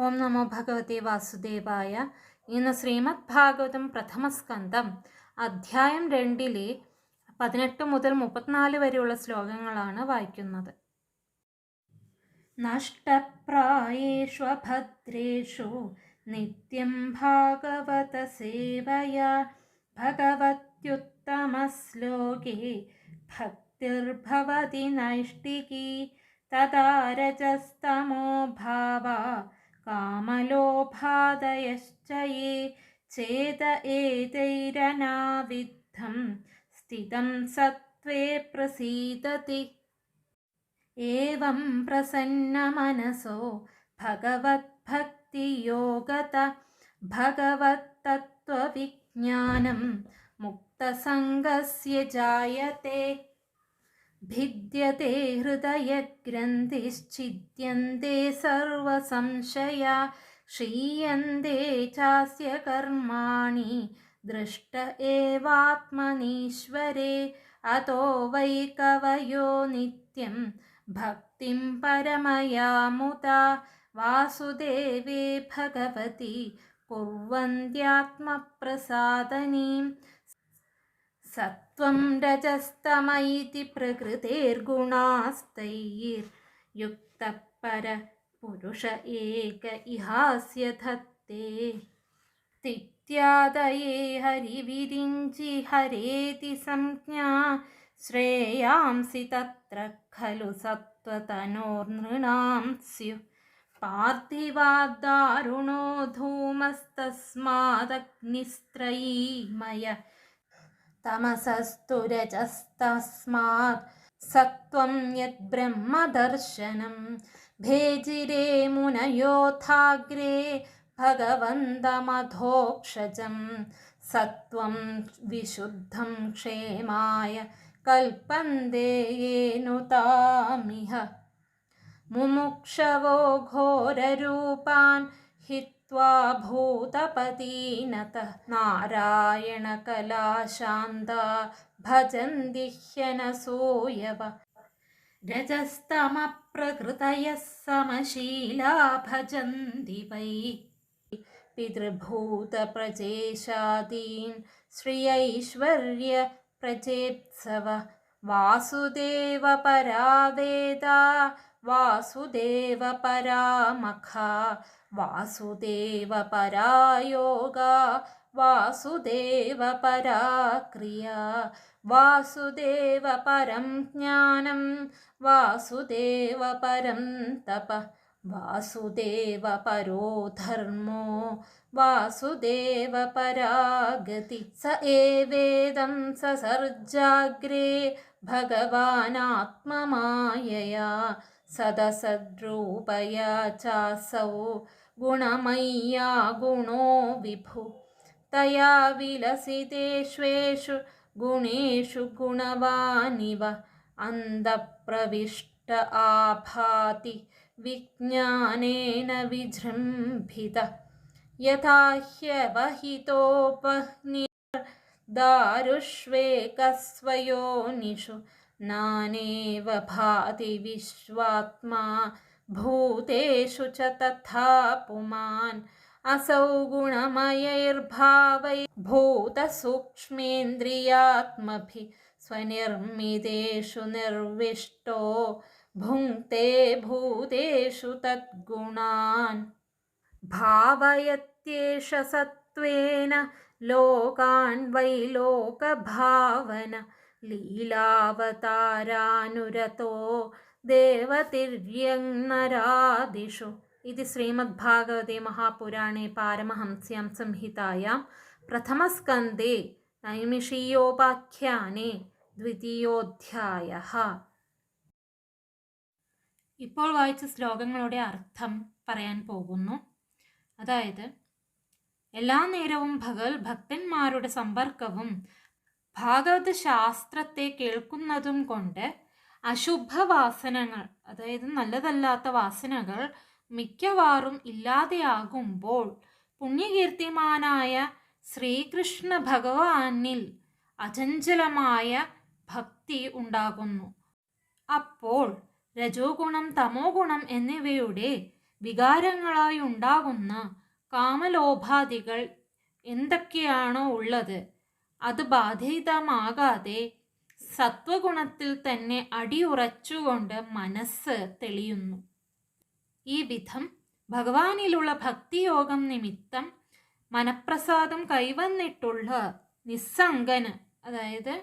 ഓം നമോ ഭഗവതി വാസുദേവായ. ഇന്ന് ശ്രീമദ് ഭാഗവതം പ്രഥമസ്കന്ധം അധ്യായം രണ്ടിലെ പതിനെട്ട് മുതൽ മുപ്പത്തിനാല് വരെയുള്ള ശ്ലോകങ്ങളാണ് വായിക്കുന്നത്. നഷ്ടപ്രായേഷ്വഭദ്രേഷു നിത്യം ഭാഗവത സേവയ. ഭഗവത്യുത്തമശ്ലോകേ ഭക്തിർഭവതി നൈഷ്ടികി. തദാരജസ്തമോ ഭാവാ ഭാവ കാമലോഭാദയശ്ച യേ ചേത ഏതൈരനാവിദ്ധം സ്ഥിതം സത്വേ പ്രസീദതി ഏവം പ്രസന്നമനസോ ഭഗവത്ഭക്തിയോഗത ഭഗവത്തത്വവിജ്ഞാനം മുക്തസംഗസ്യ ജായത്തെ भिद्यते हृदयग्रन्थिश्चिद्यन्ते सर्वसंशया क्षीयन्ते चास्य कर्माणि दृष्ट एवात्मनीश्वरे अतो वै कवयो नित्यं भक्तिं परमयामुता वासुदेवे भगवति कुर्वन्त्यात्मप्रसादनीं सत्त्वं रजस्तमैति प्रकृतेर्गुणास्तैर्युक्तः परपुरुष एक इहास्य धत्ते तित्यादये हरिविरिञ्चि हरेति संज्ञा श्रेयांसि तत्र खलु सत्त्वतनोर्नृणां स्युः पार्थिवाद्दारुणो धूमस्तस्मादग्निस्त्रयीमय तमसस्तु रजस्तस्मात् सत्त्वं यद्ब्रह्मदर्शनं भेजिरे मुनयोथाग्रे भगवन्तमधोक्षजं सत्त्वं विशुद्धं क्षेमाय कल्पन्ते येनुतामिह मुमुक्षवो घोररूपान् हित्वा भूतपतीनतः नारायणकलाशान्ता भजन्ति ह्यनसूयव। रजस्तमप्रकृतयः समशीला भजन्ति वै। पितृभूतप्रजेशादीन् श्रियैश्वर्यप्रजेत्सव वासुदेवपरावेदा വാസുദേവ പരാമഖ വാസുദേവ പരായോഗ വാസുദേവ വാസുദേവപരായോഗ വാസുദേവ പരം ജ്ഞാനം വാസുദേവ പരം തപ വാസുദേവ വാസുദേവപരോ ധർമ്മോ വാസുദേവപരാഗതി സ ഏവേദം സസർജാഗ്രേ ഭഗവാനാത്മമായയാ सदसद्रूपया चासौ गुणमय्या गुणो विभु। तया विलसितेष्वेषु गुणेषु गुणवानिव। अन्धप्रविष्ट आभाति विज्ञानेन विजृम्भित। यथा ह्यवहितोपनिर्दारुष्वेकस्वयोनिषु नानेव भाति विश्वात्मा भूतेषु च तथा पुमान् असौ गुणमयैर्भावै भूतसूक्ष्मेन्द्रियात्मभिः स्वनिर्मितेषु निर्विष्टो भुङ्क्ते भूतेषु तद्गुणान् भावयत्येष सत्त्वेन लोकान् वै लोकभावन ലീലാവതാരാനുരതോ ദേവതിര്യങ്ങരാദിഷു ഇത് ശ്രീമദ്ഭാഗവതേ മഹാപുരാണേ പാരമഹംസ്യാം സംഹിതായാം. പ്രഥമസ്കന്ധേ നൈമിഷീയോപാഖ്യാനേ ദ്വിതീയോധ്യായ. ഇപ്പോൾ വായിച്ച ശ്ലോകങ്ങളുടെ അർത്ഥം പറയാൻ പോകുന്നു. അതായത് എല്ലാ നേരവും ഭഗവത് ഭക്തന്മാരുടെ സമ്പർക്കവും ഭാഗവത ശാസ്ത്രത്തെ കേൾക്കുന്നതും കൊണ്ട് അശുഭവാസനകൾ അതായത് നല്ലതല്ലാത്ത വാസനകൾ മിക്കവാറും ഇല്ലാതെയാകുമ്പോൾ പുണ്യകീർത്തിമാനായ ശ്രീകൃഷ്ണ ഭഗവാനിൽ അചഞ്ചലമായ ഭക്തി ഉണ്ടാകുന്നു. അപ്പോൾ രജോ ഗുണം തമോ ഗുണം എന്നിവയുടെ വികാരങ്ങളായി ഉണ്ടാകുന്ന കാമലോഭാദികൾ എന്തൊക്കെയാണോ ഉള്ളത്? അത് ബാധിതമാകാതെ സത്വഗുണത്തിൽ തന്നെ അടിയുറച്ചുകൊണ്ട് മനസ്സ് തെളിയുന്നു. ഈ വിധം ഭഗവാനിലുള്ള ഭക്തിയോഗം നിമിത്തം മനപ്രസാദം കൈവന്നിട്ടുള്ള നിസ്സംഗന് അതായത്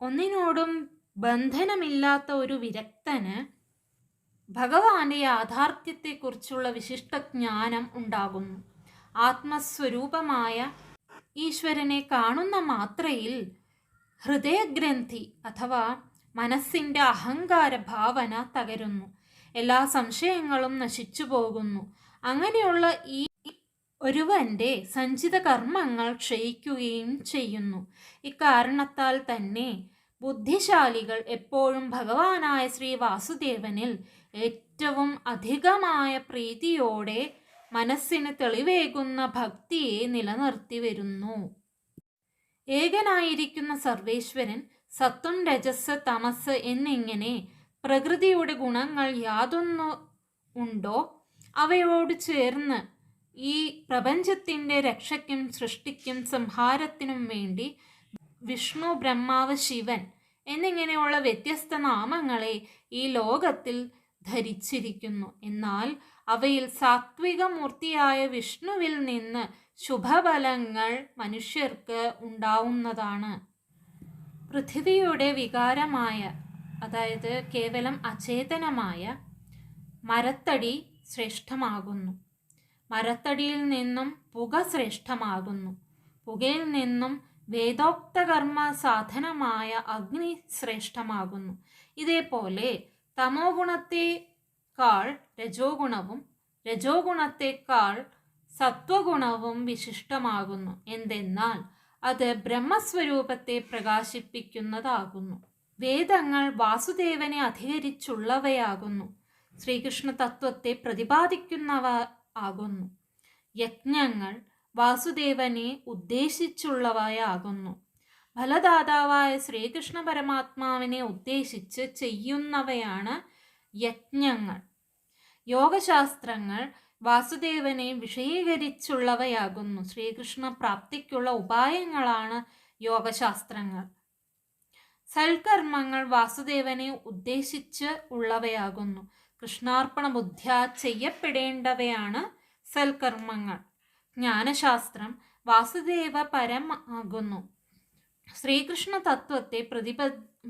ഒന്നിനോടും ബന്ധനമില്ലാത്ത ഒരു വിരക്തന് ഭഗവാന്റെ യാഥാർത്ഥ്യത്തെക്കുറിച്ചുള്ള വിശിഷ്ട ജ്ഞാനം ഉണ്ടാകുന്നു. ആത്മസ്വരൂപമായ ഈശ്വരനെ കാണുന്ന മാത്രയിൽ ഹൃദയഗ്രന്ഥി അഥവാ മനസ്സിന്റെ അഹങ്കാര ഭാവന തകരുന്നു. എല്ലാ സംശയങ്ങളും നശിച്ചു പോകുന്നു. അങ്ങനെയുള്ള ഈ ഒരുവന്റെ സഞ്ചിത കർമ്മങ്ങൾ ക്ഷയിക്കുകയും ചെയ്യുന്നു. ഇക്കാരണത്താൽ തന്നെ ബുദ്ധിശാലികൾ എപ്പോഴും ഭഗവാനായ ശ്രീ വാസുദേവനിൽ ഏറ്റവും അധികമായ പ്രീതിയോടെ മനസ്സിന് തെളിവേകുന്ന ഭക്തിയെ നിലനിർത്തി വരുന്നു. ഏകനായിരിക്കുന്ന സർവേശ്വരൻ സത്വം രജസ് തമസ് എന്നിങ്ങനെ പ്രകൃതിയുടെ ഗുണങ്ങൾ യാതൊന്നു ഉണ്ടോ? അവയോട് ചേർന്ന് ഈ പ്രപഞ്ചത്തിന്റെ രക്ഷയ്ക്കും സൃഷ്ടിക്കും സംഹാരത്തിനും വേണ്ടി വിഷ്ണു ബ്രഹ്മാവ് ശിവൻ എന്നിങ്ങനെയുള്ള വ്യത്യസ്ത നാമങ്ങളെ ഈ ലോകത്തിൽ ധരിച്ചിരിക്കുന്നു. എന്നാൽ അവയിൽ സാത്വിക മൂർത്തിയായ വിഷ്ണുവിൽ നിന്ന് ശുഭഫലങ്ങൾ മനുഷ്യർക്ക് ഉണ്ടാവുന്നതാണ്. പൃഥിവിയുടെ വികാരമായ അതായത് കേവലം അചേതനമായ മരത്തടി ശ്രേഷ്ഠമാകുന്നു. മരത്തടിയിൽ നിന്നും പുക ശ്രേഷ്ഠമാകുന്നു. പുകയിൽ നിന്നും വേദോക്തകർമ്മ സാധനമായ അഗ്നി ശ്രേഷ്ഠമാകുന്നു. ഇതേപോലെ തമോ ഗുണത്തെക്കാൾ രജോ ഗുണവും രജോ ഗുണത്തെക്കാൾ സത്വഗുണവും വിശിഷ്ടമാകുന്നു. എന്തെന്നാൽ അത് ബ്രഹ്മസ്വരൂപത്തെ പ്രകാശിപ്പിക്കുന്നതാകുന്നു. വേദങ്ങൾ വാസുദേവനെ അധികരിച്ചുള്ളവയാകുന്നു. ശ്രീകൃഷ്ണ തത്വത്തെ പ്രതിപാദിക്കുന്നവ ആകുന്നു. യജ്ഞങ്ങൾ വാസുദേവനെ ഉദ്ദേശിച്ചുള്ളവയാകുന്നു. ഫലദാതാവായ ശ്രീകൃഷ്ണ പരമാത്മാവിനെ ഉദ്ദേശിച്ച് ചെയ്യുന്നവയാണ് യജ്ഞങ്ങൾ. യോഗശാസ്ത്രങ്ങൾ വാസുദേവനെ വിഷയീകരിച്ചുള്ളവയാകുന്നു. ശ്രീകൃഷ്ണ പ്രാപ്തിക്കുള്ള ഉപായങ്ങളാണ് യോഗശാസ്ത്രങ്ങൾ. സൽക്കർമ്മങ്ങൾ വാസുദേവനെ ഉദ്ദേശിച്ച് ഉള്ളവയാകുന്നു. കൃഷ്ണാർപ്പണ ബുദ്ധ്യ ചെയ്യപ്പെടേണ്ടവയാണ് സൽക്കർമ്മങ്ങൾ. ജ്ഞാനശാസ്ത്രം വാസുദേവ പരമാകുന്നു. ശ്രീകൃഷ്ണ തത്വത്തെ പ്രതിപ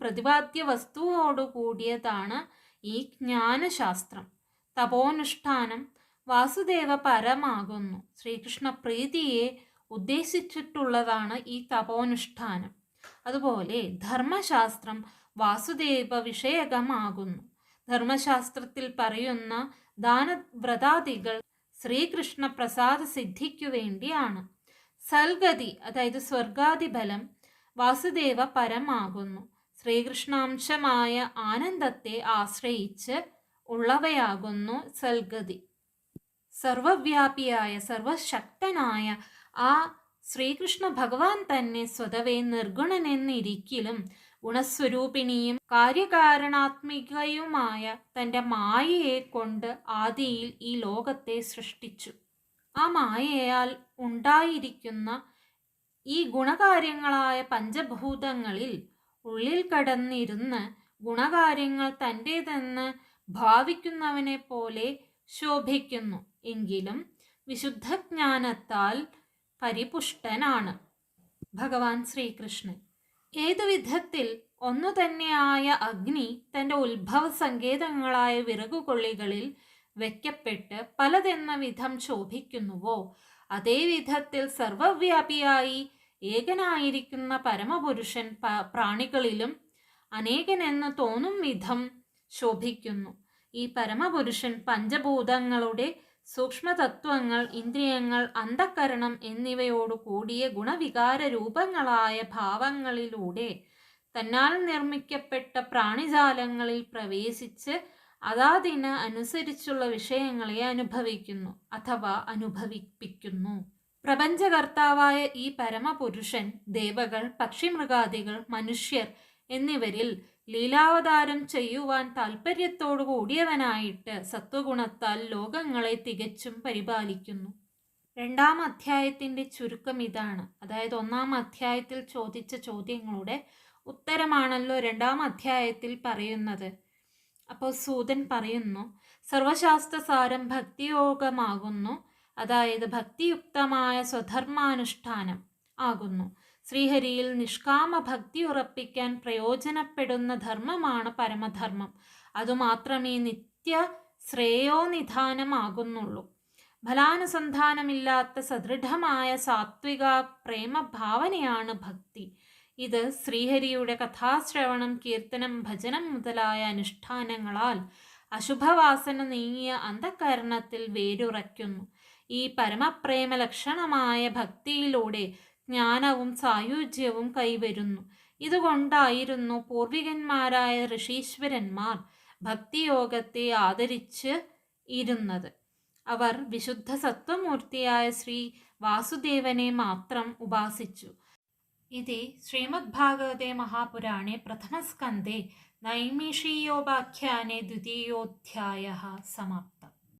പ്രതിപാദ്യ വസ്തുവോടു കൂടിയതാണ് ഈ ജ്ഞാനശാസ്ത്രം. തപോനുഷ്ഠാനം വാസുദേവ പരമാകുന്നു ശ്രീകൃഷ്ണ പ്രീതിയെ ഉദ്ദേശിച്ചിട്ടുള്ളതാണ് ഈ തപോനുഷ്ഠാനം. അതുപോലെ ധർമ്മശാസ്ത്രം വാസുദേവ വിഷയകമാകുന്നു ധർമ്മശാസ്ത്രത്തിൽ പറയുന്ന ദാനവ്രതാദികൾ ശ്രീകൃഷ്ണ പ്രസാദ സിദ്ധിക്കു വേണ്ടിയാണ് സൽഗതി അതായത് സ്വർഗാദി ബലം വാസുദേവ പരമാകുന്നു ശ്രീകൃഷ്ണാംശമായ ആനന്ദത്തെ ആശ്രയിച്ച് ഉള്ളവയാകുന്നു സൽഗതി. സർവവ്യാപിയായ സർവശക്തനായ ആ ശ്രീകൃഷ്ണ ഭഗവാൻ തന്നെ സ്വതവേ നിർഗുണനെന്നിരിക്കലും ഗുണസ്വരൂപിണിയും കാര്യകാരണാത്മികയുമായ തന്റെ മായയെ കൊണ്ട് ആദിയിൽ ഈ ലോകത്തെ സൃഷ്ടിച്ചു. ആ മായയാൽ ഉണ്ടായിരിക്കുന്ന ഈ ഗുണകാര്യങ്ങളായ പഞ്ചഭൂതങ്ങളിൽ ഉള്ളിൽ കടന്നിരുന്ന് ഗുണകാര്യങ്ങൾ തന്റേതെന്ന് ഭാവിക്കുന്നവനെ പോലെ ശോഭിക്കുന്നു. എങ്കിലും വിശുദ്ധജ്ഞാനത്താൽ പരിപുഷ്ടനാണ് ഭഗവാൻ ശ്രീകൃഷ്ണൻ. ഏതു വിധത്തിൽ ഒന്നു തന്നെയായ അഗ്നി തന്റെ ഉത്ഭവ സങ്കേതങ്ങളായ വിറകുകൊള്ളികളിൽ വെക്കപ്പെട്ട് പലതെന്ന വിധം ശോഭിക്കുന്നുവോ? അതേ വിധത്തിൽ സർവവ്യാപിയായി ഏകനായിരിക്കുന്ന പരമപുരുഷൻ പ്രാണികളിലും അനേകനെന്ന് തോന്നും വിധം ശോഭിക്കുന്നു. ഈ പരമപുരുഷൻ പഞ്ചഭൂതങ്ങളുടെ സൂക്ഷ്മതത്വങ്ങൾ ഇന്ദ്രിയങ്ങൾ അന്ധക്കരണം എന്നിവയോടു കൂടിയ ഗുണവികാര രൂപങ്ങളായ ഭാവങ്ങളിലൂടെ തന്നാൽ നിർമ്മിക്കപ്പെട്ട പ്രാണിജാലങ്ങളിൽ പ്രവേശിച്ച് അതാതിന് അനുസരിച്ചുള്ള വിഷയങ്ങളെ അനുഭവിക്കുന്നു അഥവാ അനുഭവിപ്പിക്കുന്നു. പ്രപഞ്ചകർത്താവായ ഈ പരമപുരുഷൻ ദേവകൾ പക്ഷിമൃഗാദികൾ മനുഷ്യർ എന്നിവരിൽ ലീലാവതാരം ചെയ്യുവാൻ താൽപ്പര്യത്തോടു കൂടിയവനായിട്ട് സത്വഗുണത്താൽ ലോകങ്ങളെ തികച്ചും പരിപാലിക്കുന്നു. രണ്ടാം അധ്യായത്തിന്റെ ചുരുക്കം ഇതാണ്. അതായത് ഒന്നാം അധ്യായത്തിൽ ചോദിച്ച ചോദ്യങ്ങളുടെ ഉത്തരമാണല്ലോ രണ്ടാം അധ്യായത്തിൽ പറയുന്നത്. അപ്പോൾ സൂതൻ പറയുന്നു സർവശാസ്ത്രസാരം ഭക്തിയോഗമാകുന്നു. അതായത് ഭക്തിയുക്തമായ സ്വധർമാനുഷ്ഠാനം ആകുന്നു. ശ്രീഹരിയിൽ നിഷ്കാമ ഭക്തി ഉറപ്പിക്കാൻ പ്രയോജനപ്പെടുന്ന ധർമ്മമാണ് പരമധർമ്മം. അതുമാത്രമേ നിത്യ ശ്രേയോനിധാനമാകുന്നുള്ളൂ ഫലാനുസന്ധാനമില്ലാത്ത സദൃഢമായ സാത്വിക പ്രേമഭാവനയാണ് ഭക്തി. ഇത് ശ്രീഹരിയുടെ കഥാശ്രവണം കീർത്തനം ഭജനം മുതലായ അനുഷ്ഠാനങ്ങളാൽ അശുഭവാസന നീങ്ങിയ അന്ധകരണത്തിൽ വേരുറയ്ക്കുന്നു. ഈ പരമപ്രേമ ലക്ഷണമായ ഭക്തിയിലൂടെ ജ്ഞാനവും സായുജ്യവും കൈവരുന്നു. ഇതുകൊണ്ടായിരുന്നു പൂർവികന്മാരായ ഋഷീശ്വരന്മാർ ഭക്തിയോഗത്തെ ആദരിച്ച് ഇരുന്നത്. അവർ വിശുദ്ധ സത്വമൂർത്തിയായ ശ്രീ വാസുദേവനെ മാത്രം ഉപാസിച്ചു. ഇതി ശ്രീമദ്ഭാഗവതേ മഹാപുരാണേ പ്രഥമസ്കന്ധേ നൈമിഷീയോപാഖ്യാനെ ദ്വിതീയോധ്യായ സമാപ്തം.